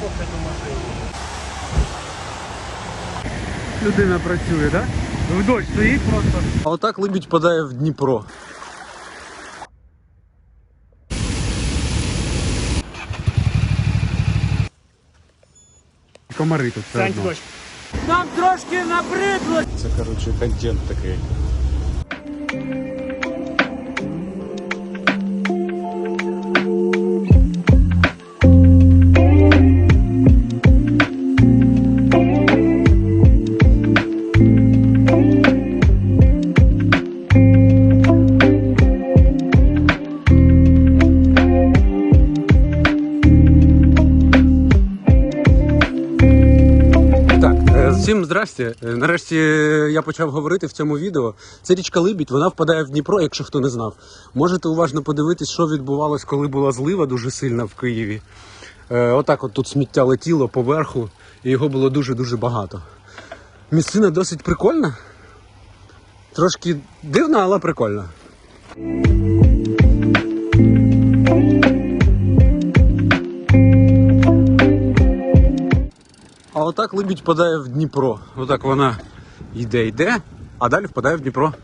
поки до машини. Людина працює, так? Да? В дощ стоїть просто. А отак либідь падає в Дніпро. Комари тут все одно. Нам трошки набридло. Це, коротше, контент такий. Всім. Е, Нарешті я почав говорити в цьому відео. Це річка Либідь, вона впадає в Дніпро, якщо хто не знав. Можете уважно подивитись, що відбувалось, коли була злива дуже сильна в Києві. Е, Отак от тут сміття летіло поверху, і його було дуже-дуже багато. Місцина досить прикольна. Трошки дивна, але прикольна. А отак либідь впадає в Дніпро. Отак вона йде, йде, а далі впадає в Дніпро.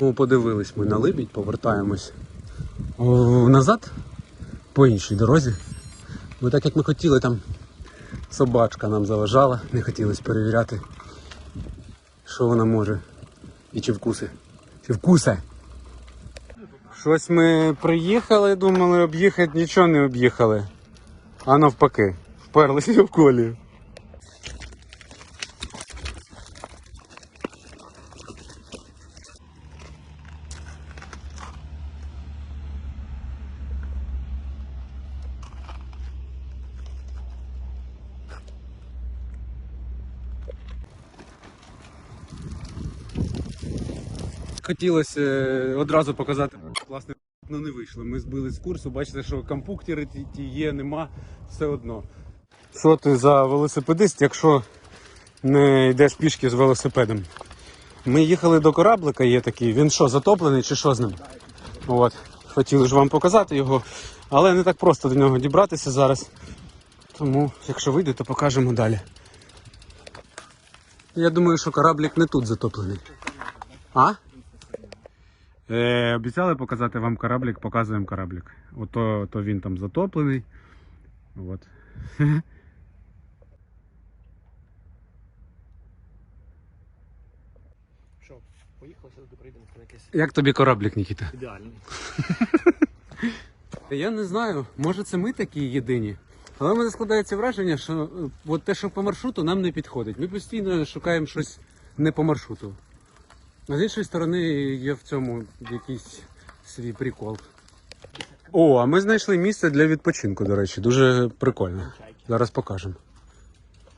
Ну, подивились ми на Либідь, повертаємось назад по іншій дорозі. Бо так як ми хотіли, там собачка нам заважала, не хотілося перевіряти, що вона може і чи вкуси. Чи вкусе. Щось ми приїхали, думали об'їхати, нічого не об'їхали. А навпаки, вперлися в колію. Хотілося е, одразу показати, власне, ну не вийшло. Ми збили з курсу, бачите, що компуктери ті є, нема, все одно. Що ти за велосипедист, якщо не йдеш пішки з велосипедом? Ми їхали до кораблика, є такий. Він що, затоплений чи що з ним? От. Хотіли ж вам показати його, але не так просто до нього дібратися зараз. Тому, якщо вийде, то покажемо далі. Я думаю, що кораблик не тут затоплений. А? Е, обіцяли показати вам кораблик, показуємо кораблик. Ото то він там затоплений. От. Що, поїхали сюди прийдемо на якесь Як тобі кораблик, Нікіта? ідеальне. Я не знаю, може це ми такі єдині. Але в мене складається враження, що е, от те, що по маршруту, нам не підходить. Ми постійно шукаємо щось не по маршруту. А з іншої сторони, є в цьому якийсь свій прикол. О, а ми знайшли місце для відпочинку, до речі, дуже прикольно. Зараз покажемо.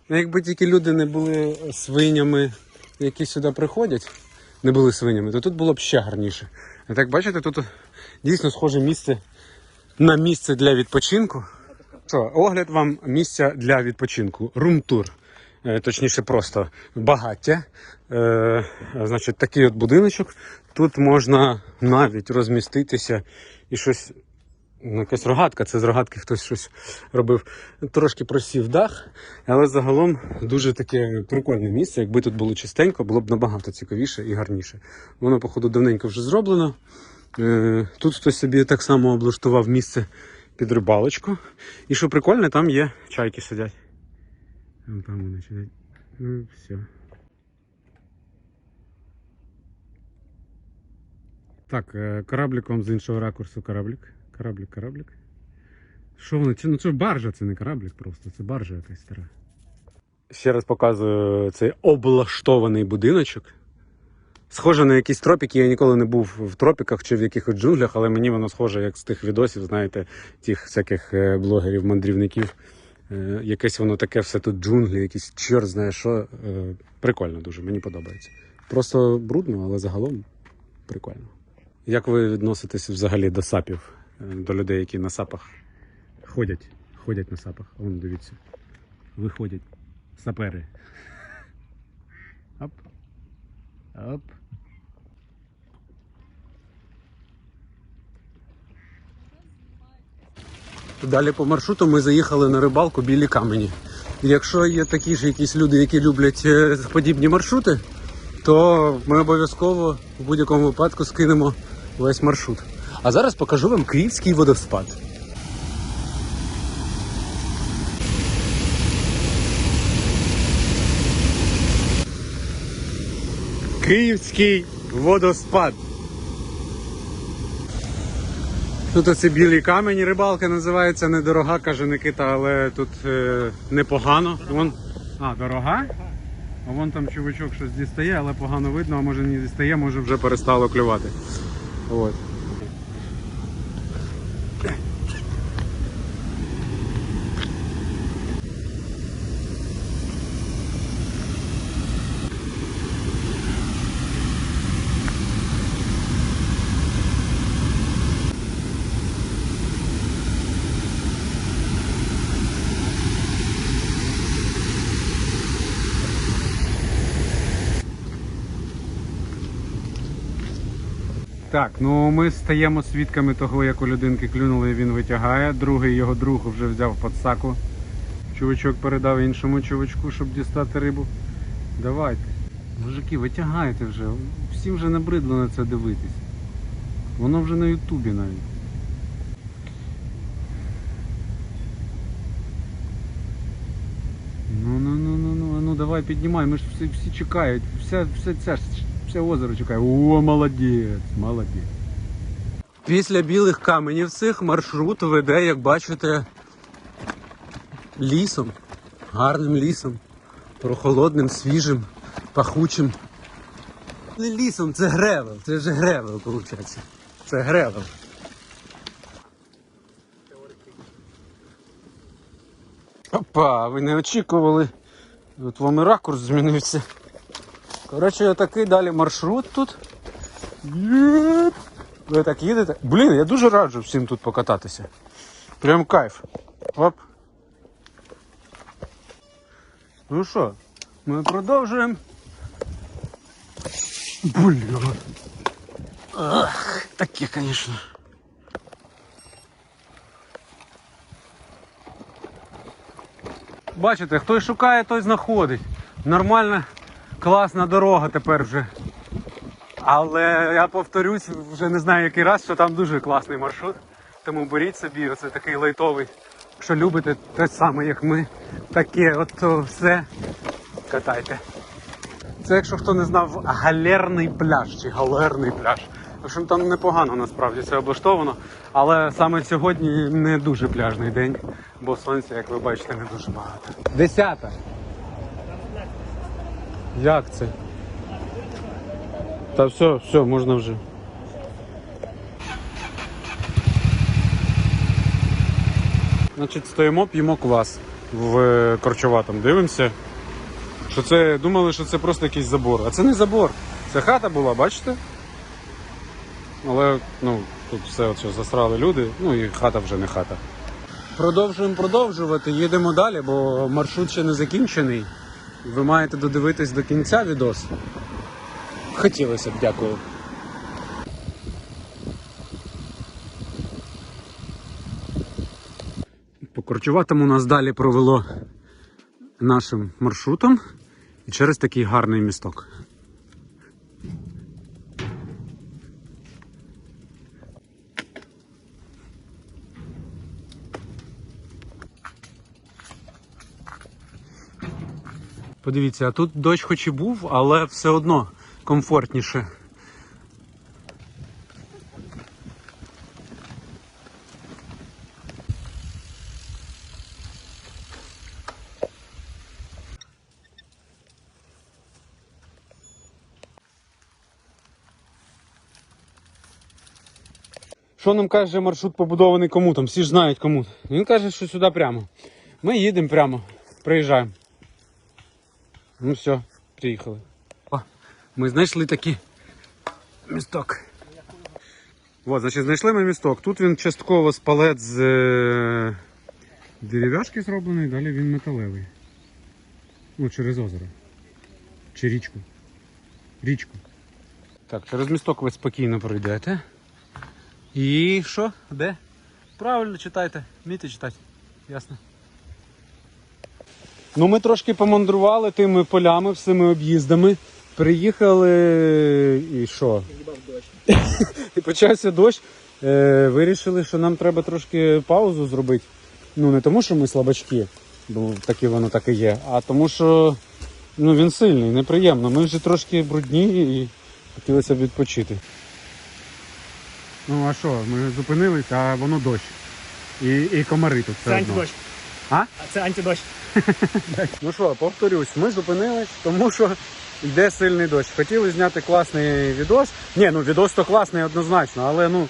Ну, Якби тільки люди не були свинями, які сюди приходять, не були свинями, то тут було б ще гарніше. А так бачите, тут дійсно схоже місце на місце для відпочинку. Що, огляд вам місця для відпочинку. Румтур. Е, Точніше, просто багаття. Е, значить, такий от будиночок. Тут можна навіть розміститися і щось. Ну, якась рогатка, це з рогатки хтось щось робив. Трошки просів дах, але загалом дуже таке прикольне місце. Якби тут було чистенько, було б набагато цікавіше і гарніше. Воно, походу, давненько вже зроблено. Е, Тут хтось собі так само облаштував місце під рибалочку. І що прикольне, там є чайки сидять. Вон Там вони сидять. Ну, все. Так, корабликом з іншого ракурсу кораблик. Кораблик, кораблик. Що вони? Це, ну це баржа, це не кораблик просто, це баржа якась стара. Ще раз показую цей облаштований будиночок. Схоже на якісь тропіки. Я ніколи не був в тропіках чи в якихось джунглях, але мені воно схоже як з тих відосів, знаєте, тих всяких е, блогерів, мандрівників. Е, Якесь воно таке все тут джунглі, якийсь чорт знає що. Е, Прикольно дуже, мені подобається. Просто брудно, але загалом прикольно. Як ви відноситесь взагалі до сапів, е, до людей, які на сапах ходять? Ходять на сапах. Вон, дивіться. Виходять. Сапери. Оп. Оп. Далі по маршруту ми заїхали на рибалку білі камені. Якщо є такі ж якісь люди, які люблять е, подібні маршрути, то ми обов'язково в будь-якому випадку скинемо весь маршрут. А зараз покажу вам Київський водоспад. Київський водоспад. Тут оці білі камені, рибалка називається недорога, каже Никита, але тут е, непогано. Вон... А, дорога? А вон там чувачок щось дістає, але погано видно, а може не дістає, може вже перестало клювати. От. Так, ну ми стаємо свідками того, як у людинки клюнули і він витягає. Другий його друг вже взяв подсаку. Чувачок передав іншому чувачку, щоб дістати рибу. Давайте. Мужики, витягайте вже. Всім вже набридло на це дивитись. Воно вже на Ютубі навіть. Ну ну ну ну ну ну давай піднімай, ми ж всі, всі чекають. Все це ж все озеро чекає. О, молодець, молодець. Після білих каменів цих маршрут веде, як бачите, лісом, гарним лісом, прохолодним, свіжим, пахучим. Не лісом, це гревел, це вже гревел, виходить. Це гревел. Опа, ви не очікували. От вам і ракурс змінився. Коротше, такий далі маршрут тут. Єп. Ви так їдете. Блін, я дуже раджу всім тут покататися. Прям кайф. Оп. Ну що, ми продовжуємо. Блін. Ах, таке, звісно. Бачите, хто шукає, той знаходить. Нормальна, Класна дорога тепер вже. Але я повторюсь, вже не знаю який раз, що там дуже класний маршрут. Тому беріть собі, оце такий лайтовий. Якщо любите те саме, як ми, таке от все катайте. Це, якщо хто не знав, галерний пляж чи галерний пляж. В общем, там непогано насправді це облаштовано. Але саме сьогодні не дуже пляжний день, бо сонця, як ви бачите, не дуже багато. Десята. Як це? Та все, все, можна вже. Значить, стоїмо, п'ємо квас в е, Корчоватому. Дивимося. Що це думали, що це просто якийсь забор. А це не забор. Це хата була, бачите? Але ну, тут все от засрали люди, ну і хата вже не хата. Продовжуємо продовжувати, їдемо далі, бо маршрут ще не закінчений. Ви маєте додивитись до кінця відос. Хотілося б, дякую. По Корчуватому нас далі провело нашим маршрутом і через такий гарний місток. Подивіться, а тут дощ хоч і був, але все одно комфортніше. Що нам каже маршрут побудований кому там? Всі ж знають кому. Він каже, що сюди прямо. Ми їдемо прямо, приїжджаємо. Ну все, приїхали. О, ми знайшли такий місток. От, значить, знайшли ми місток. Тут він частково спалет з е, дерев'яшки зроблений, далі він металевий. Ну, через озеро. Чи річку. Річку. Так, через місток ви спокійно пройдете. І що? Де? Правильно читайте. Вмійте читати. Ясно. Ну, ми трошки помандрували тими полями, всіми об'їздами. Приїхали і що? І почався дощ. Е, вирішили, що нам треба трошки паузу зробити. Ну, не тому, що ми слабачки, бо таки воно так і є, а тому, що ну, він сильний, неприємно. Ми вже трошки брудні і хотілося б відпочити. Ну а що, ми зупинилися, а воно дощ. І, і комари тут. Це антидощ. А? А це антидощ. Ну що, повторюсь, ми зупинились, тому що йде сильний дощ. Хотіли зняти класний відос. Ні, ну відос то класний однозначно, але ну,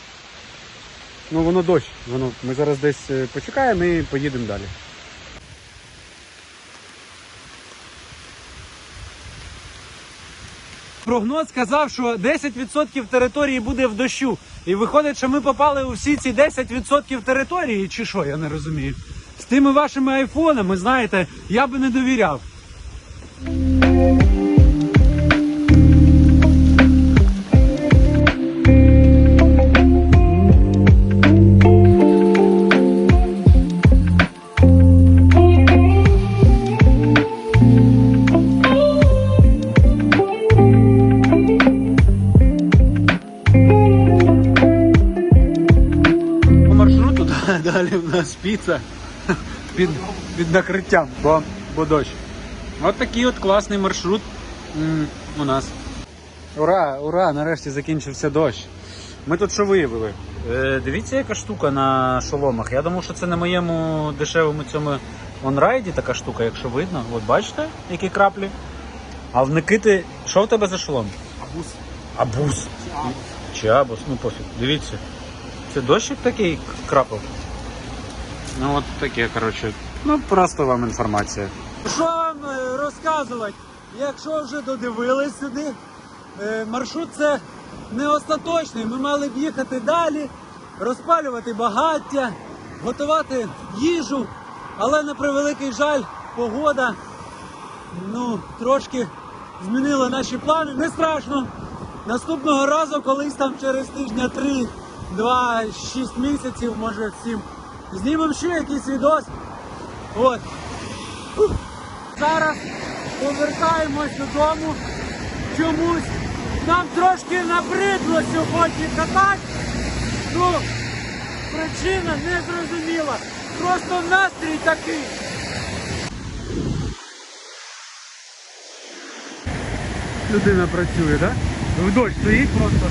ну воно дощ. Воно, ми зараз десь е, почекаємо і поїдемо далі. Прогноз сказав, що 10% території буде в дощу. І виходить, що ми попали у всі ці 10% території, чи що, я не розумію. Тими вашими айфонами, знаєте, я би не довіряв. Маршруту далі в нас піца під, під накриттям, бо, бо дощ. От такий от класний маршрут м, у нас. Ура, ура! Нарешті закінчився дощ. Ми тут що виявили? Е, дивіться, яка штука на шоломах. Я думав, що це на моєму дешевому цьому онрайді така штука, якщо видно. От бачите, які краплі. А в Никити, що в тебе за шолом? Абус. Абус. Чи абус, ну пофіг. Дивіться. Це дощик такий крапав? Ну от таке, коротше. Ну просто вам інформація. Що вам е, розказувати? Якщо вже додивились сюди, е, маршрут це не остаточний. Ми мали б їхати далі, розпалювати багаття, готувати їжу, але на превеликий жаль, погода ну, трошки змінила наші плани. Не страшно. Наступного разу, колись там через тижня три, два, шість місяців, може сім, знімемо ще якийсь відос. От. Зараз повертаємось додому. Чомусь нам трошки набридло сьогодні катати. Ну, причина не зрозуміла. Просто настрій такий. Людина працює, так? Да? В дощ стоїть просто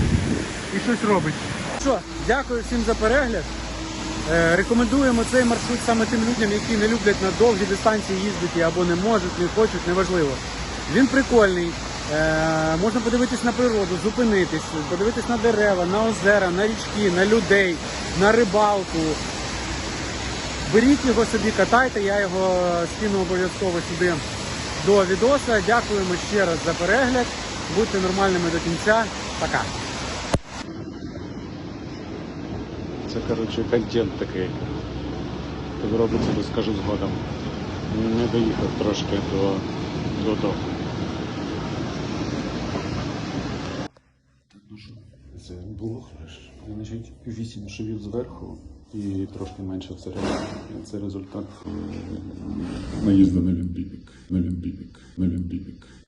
і щось робить. Що, дякую всім за перегляд. Е, рекомендуємо цей маршрут саме тим людям, які не люблять на довгі дистанції їздити або не можуть, не хочуть, неважливо. Він прикольний. Е, можна подивитись на природу, зупинитись, подивитись на дерева, на озера, на річки, на людей, на рибалку. Беріть його собі, катайте, я його скину обов'язково сюди до відоса. Дякуємо ще раз за перегляд. Будьте нормальними до кінця. Пока. Це, коротше, контент такий. Робиться, розкажу згодом. Не доїхав трошки до, до того. Ну що, це було хорошо. Значить, 8 швів зверху і трошки менше всередині. Це результат наїзду на Вінбібік, на Вінбібік, на Вінбібік.